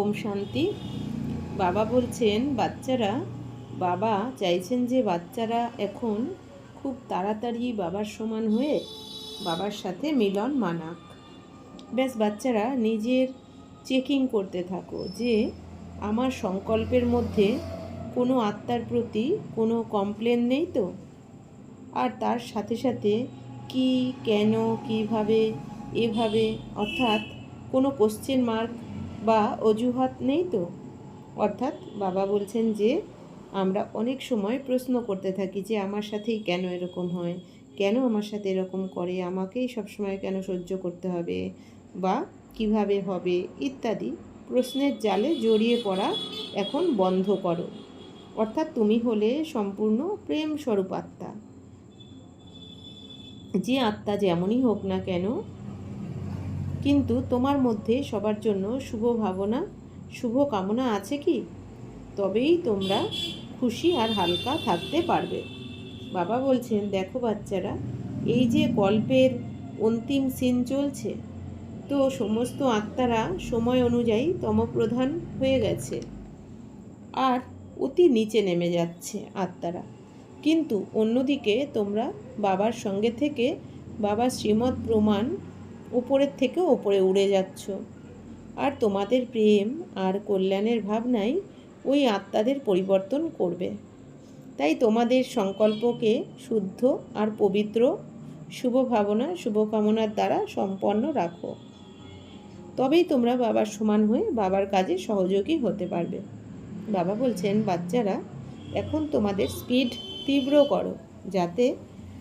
ওম শান্তি। বাবা বলছেন, বাচ্চারা, বাবা চাইছেন যে বাচ্চারা এখন খুব তাড়াতাড়ি বাবার সমান হয়ে বাবার সাথে মিলন মানাক। ব্যাস, বাচ্চারা নিজের চেকিং করতে থাকো যে আমার সংকল্পের মধ্যে কোনো আত্মার প্রতি কোনো কমপ্লেন নেই তো? আর তার সাথে সাথে কি, কেন, কীভাবে, এভাবে, অর্থাৎ কোনো কোশ্চেন মার্ক বা অজুহাত নেই তো? অর্থাৎ বাবা বলছেন যে, আমরা অনেক সময় প্রশ্ন করতে থাকি যে, আমার সাথেই কেন এরকম হয়? কেন আমার সাথে এরকম করে? আমাকেই সবসময় কেন সহ্য করতে হবে? বা কীভাবে হবে? ইত্যাদি। প্রশ্নের জালে জড়িয়ে পড়া এখন বন্ধ করো। অর্থাৎ তুমি হলে সম্পূর্ণ প্রেম স্বরূপ আত্মা। যে আত্মা যেমনই হোক না কেন কিন্তু তোমার মধ্যে সবার জন্য শুভ ভাবনা, শুভ কামনা আছে কি? তবেই তোমরা খুশি আর হালকা থাকতে পারবে। বাবা বলছেন, দেখো বাচ্চারা, এই যে গল্পের অন্তিম সিন চলছে, তো সমস্ত আত্মারা সময় অনুযায়ী তমপ্রধান হয়ে গেছে আর অতি নিচে নেমে যাচ্ছে আত্মারা। কিন্তু অন্যদিকে তোমরা বাবার সঙ্গে থেকে বাবার শ্রীমৎ প্রমাণ উপরের থেকে ওপরে উড়ে যাচ্ছ। আর তোমাদের প্রেম আর কল্যাণের ভাবনাই ওই আত্মাদের পরিবর্তন করবে। তাই তোমাদের সংকল্পকে শুদ্ধ আর পবিত্র শুভ ভাবনা শুভকামনার দ্বারা সম্পন্ন রাখো। তবেই তোমরা বাবার সমান হয়ে বাবার কাজে সহযোগী হতে পারবে। বাবা বলছেন, বাচ্চারা, এখন তোমাদের স্পিড তীব্র করো, যাতে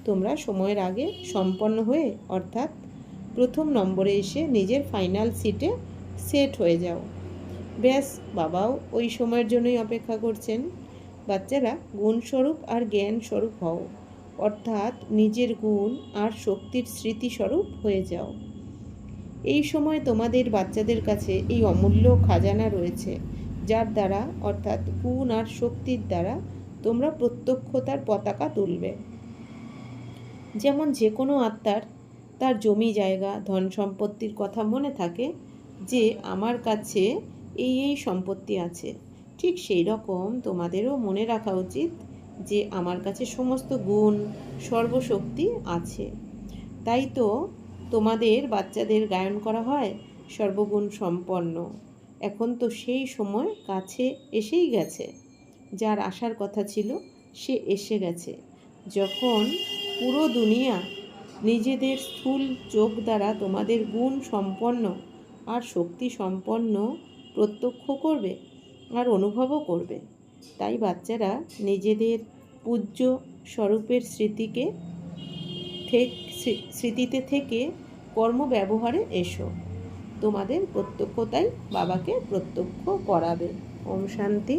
তোমরা সময়ের আগে সম্পন্ন হয়ে, অর্থাৎ প্রথম নম্বরে এসে নিজের ফাইনাল সিটে সেট হয়ে যাও। ব্যাস, বাবাও ওই সময়ের জন্যই অপেক্ষা করছেন। বাচ্চারা গুণস্বরূপ আর জ্ঞান স্বরূপ হও। অর্থাৎ নিজের গুণ আর শক্তির স্মৃতিস্বরূপ হয়ে যাও। এই সময় তোমাদের বাচ্চাদের কাছে এই অমূল্য খাজানা রয়েছে, যার দ্বারা, অর্থাৎ গুণ আর শক্তির দ্বারা, তোমরা প্রত্যক্ষতার পতাকা তুলবে। যেমন যে কোনো আত্মার তার জমি জায়গা, ধন সম্পত্তির কথা মনে থাকে যে আমার কাছে এই এই সম্পত্তি আছে। ঠিক সেই রকম তোমাদেরও মনে রাখা উচিত যে আমার কাছে সমস্ত গুণ, সর্বশক্তি আছে। তাই তো তোমাদের বাচ্চাদের গায়ন করা হয় সর্বগুণ সম্পন্ন। এখন তো সেই সময় কাছে এসেই গেছে। যার আসার কথা ছিল সে এসে গেছে। যখন পুরো দুনিয়া নিজেদের স্থূল চোখ দ্বারা তোমাদের গুণ সম্পন্ন আর শক্তি সম্পন্ন প্রত্যক্ষ করবে আর অনুভবও করবে। তাই বাচ্চারা নিজেদের পূজ্য স্বরূপের স্মৃতিকে স্মৃতিতে থেকে কর্ম ব্যবহারে এসো। তোমাদের প্রত্যক্ষতাই বাবাকে প্রত্যক্ষ করাবে। ওম শান্তি।